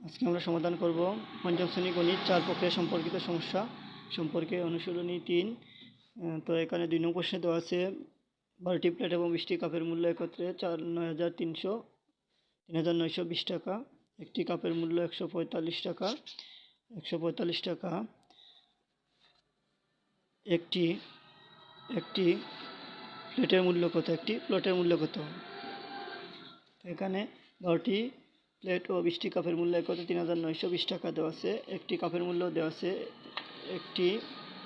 আজকে আমরা সমাধান করব পঞ্চম শ্রেণি গণিত চার প্রক্রিয়া সম্পর্কিত সমস্যা সম্পর্কে অনুশীলনী তিন। তো এখানে দুই নম্বর প্রশ্নে দেওয়া আছে, বারোটি প্লেট এবং বিশটি কাপের মূল্য একত্রে চার নয় হাজার তিনশো, তিন হাজার নয়শো বিশ টাকা। একটি কাপের মূল্য একশো পঁয়তাল্লিশ টাকা, একশো পঁয়তাল্লিশ টাকা। একটি একটি প্লেটের মূল্য কত? একটি প্লেটের মূল্য কত? এখানে বারোটি প্লেট ও বিশটি কাপের মূল্য কত? তিন হাজার নয়শো বিশ টাকা দেওয়া আছে। একটি কাপের মূল্য দেওয়া আছে। একটি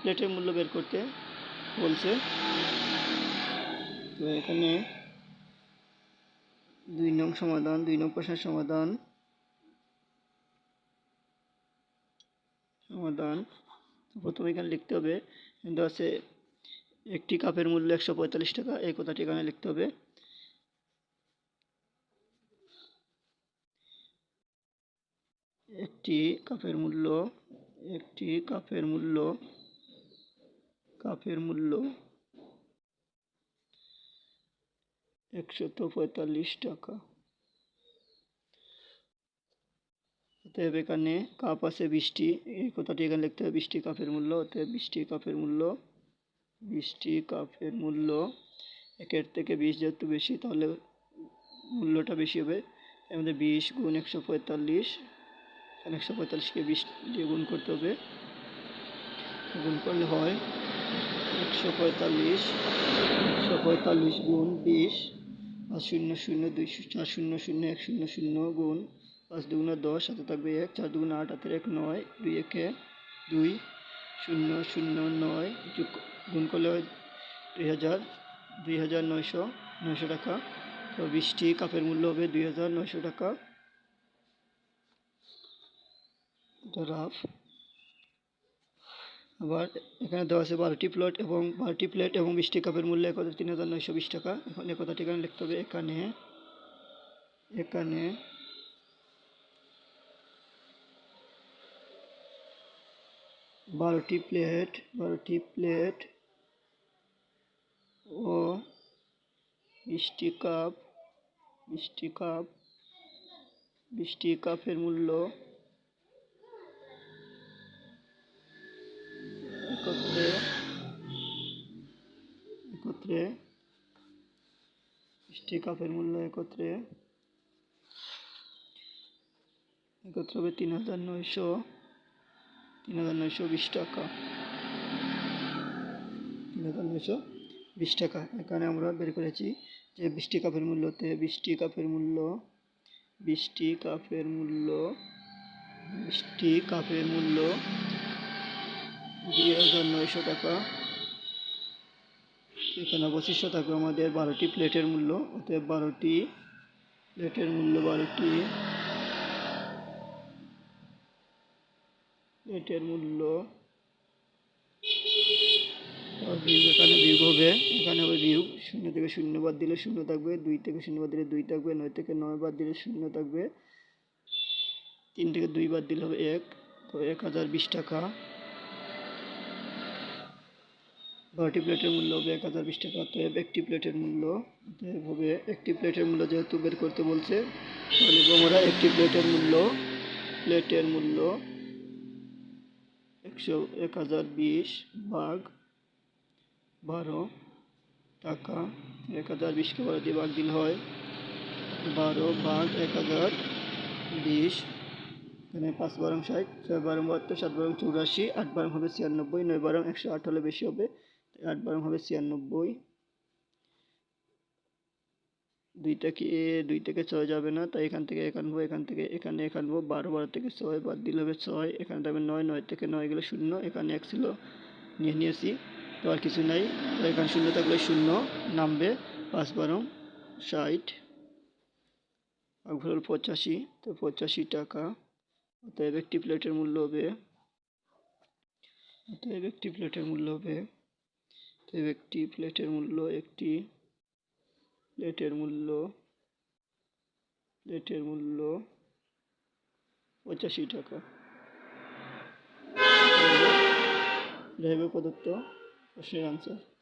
প্লেটের মূল্য বের করতে বলছে। তো এখানে দুই নং সমাধান, দুই নং প্রশ্নের সমাধান। সমাধান। প্রথমে এখানে লিখতে হবে, দেওয়া আছে, একটি কাপের মূল্য একশো পঁয়তাল্লিশ টাকা, এই কথাটি এখানে লিখতে হবে। একটি কাপের মূল্য, একটি কাপের মূল্য কাপের মূল্য একশত পঁয়তাল্লিশ টাকা। অতএব এখানে কাপ আছে বিশটি এই কথাটি এখানে লিখতে হবে বিশটি কাপের মূল্য, অতএব বিশটি কাপের মূল্য বিশটি কাপের মূল্য একের থেকে বিশ যেহেতু বেশি, তাহলে মূল্যটা বেশি হবে। মধ্যে বিশ গুণ একশো পঁয়তাল্লিশ এখানে একশো পঁয়তাল্লিশকে বিশ দিয়ে গুণ করতে হবে। গুণ করলে হয় একশো পঁয়তাল্লিশ একশো পঁয়তাল্লিশ গুণ বিশ, পাঁচ শূন্য শূন্য দুই চার শূন্য শূন্য, এক শূন্য শূন্য গুণ পাঁচ দুগুণ দশ হাতে থাকবে এক, চার দুগুণ আট হাতের এক নয়, দুই একে দুই, শূন্য শূন্য নয় গুণ করলে হয় দুই হাজার দুই হাজার নয়শো নয়শো টাকা। তো বিশটি কাপের মূল্য হবে দুই হাজার নয়শো টাকা। এটা রাফ আবার এখানে দেওয়া আছে বারোটি প্লেট এবং বারোটি প্লেট এবং বিশটি কাপের মূল্য এক হাজার তিন হাজার নয়শো বিশ টাকা। এখন এ কথাটি লিখতে হবে এখানে। এখানে। বারোটি প্লেট বারোটি প্লেট ও বিশটি কাপ বিশটি কাপ বিশটি কাপের মূল্য বিশটি কাপের মূল্য একত্রে। একত্রে হবে তিন হাজার নয়শো, তিন হাজার নয়শো বিশ টাকা। তিন হাজার নয়শো বিশ টাকা। এখানে আমরা বের করেছি যে বৃষ্টি কাপের মূল্যতে বৃষ্টি কাপের মূল্য, বৃষ্টি কাপের মূল্য বিশটি কাপের মূল্য দুই হাজার নয়শো টাকা। এখানে অবশিষ্ট থাকবে আমাদের বারোটি প্লেটের মূল্য। অতএব বারোটি প্লেটের মূল্য বারোটি প্লেটের মূল্য এখানে বিয়োগ হবে। এখানে হবে বিয়োগ। শূন্য থেকে শূন্য বাদ দিলে শূন্য থাকবে। দুই থেকে শূন্য বাদ দিলে দুই থাকবে। নয় থেকে নয় বাদ দিলে শূন্য থাকবে। তিন থেকে দুই বাদ দিলে হবে এক। তো এক হাজার বিশ টাকা। বারোটি প্লেটের মূল্য হবে এক হাজার বিশ টাকা অতএব একটি প্লেটের মূল্য। অতএব হবে একটি প্লেটের মূল্য যেহেতু বের করতে বলছে, তাহলে আমরা একটি প্লেটের মূল্য প্লেটের মূল্য একশো এক হাজার বিশ ভাগ বারো টাকা। এক হাজার বিশকে বারো দিয়ে ভাগ দিলে হয় বারো ভাগ এক হাজার বিশ। এখানে পাঁচ বারং ষাট, ছয় বারং বাহাত্তর সাত বারং চৌরাশি, আট বারং হবে ছিয়ানব্বই, নয় বারং একশো আট হলে বেশি হবে আট বারং হবে ছিয়ানব্বই। দুইটা কি দুই থেকে ছয় যাবে না? তাই এখান থেকে এক এখান থেকে এখানে এক বারো বারো থেকে ছয়, বাদ দিলে হবে ছয়। এখানে থাকবে নয় নয় থেকে নয় গেলে শূন্য। এখানে এক ছিল, নিয়ে নিয়েছি। তো আর কিছু নাই। তো এখানে শূন্য থাকলে শূন্য, নামবে। পাঁচ বারো, ষাট। হলো পঁচাশি। তো পঁচাশি টাকা। অতএব একটি প্লেটের মূল্য হবে, অতএব একটি প্লেটের মূল্য হবে অতএব একটি প্লেটের মূল্য একটি প্লেটের মূল্য প্লেটের মূল্য পঁচাশি টাকা। প্রদত্ত প্রশ্নের আনসার